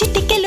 chiquitito.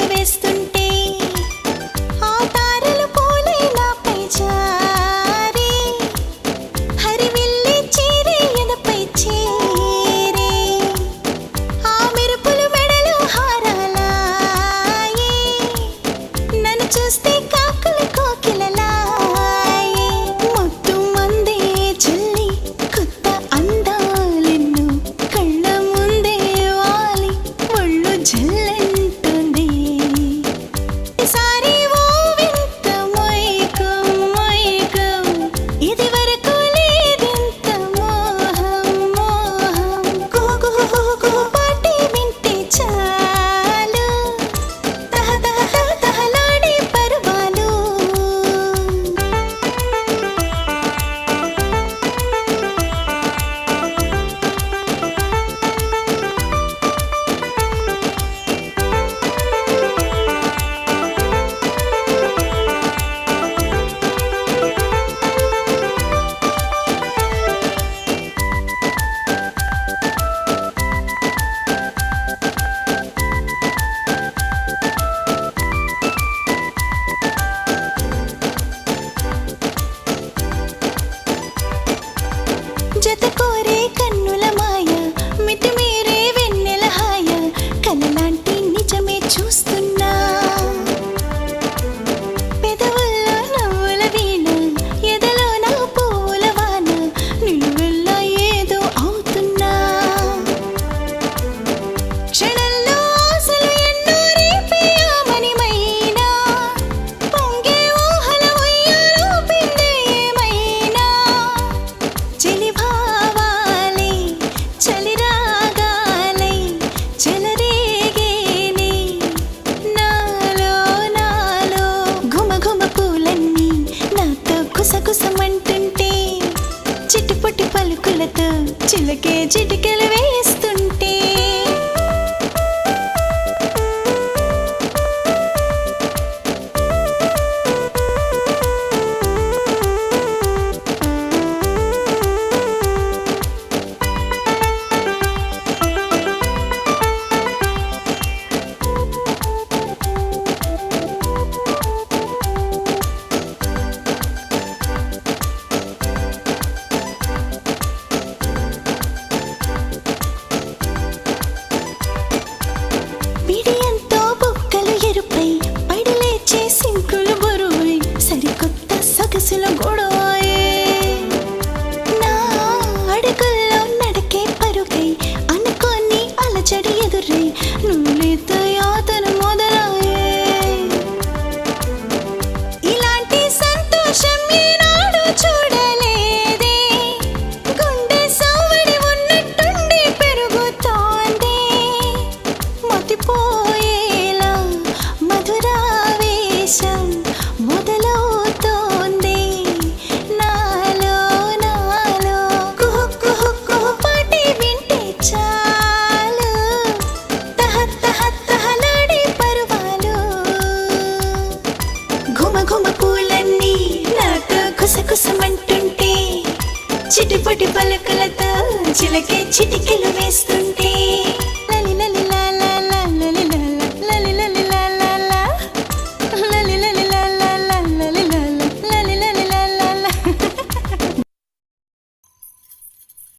కోసమంటుంటే చిట్టుపట్టి పలుకులతో చిలకే చిటికలు que si lo juro చిటిపటి పలకలతో చిలకే చిటికెలు వేస్తుంది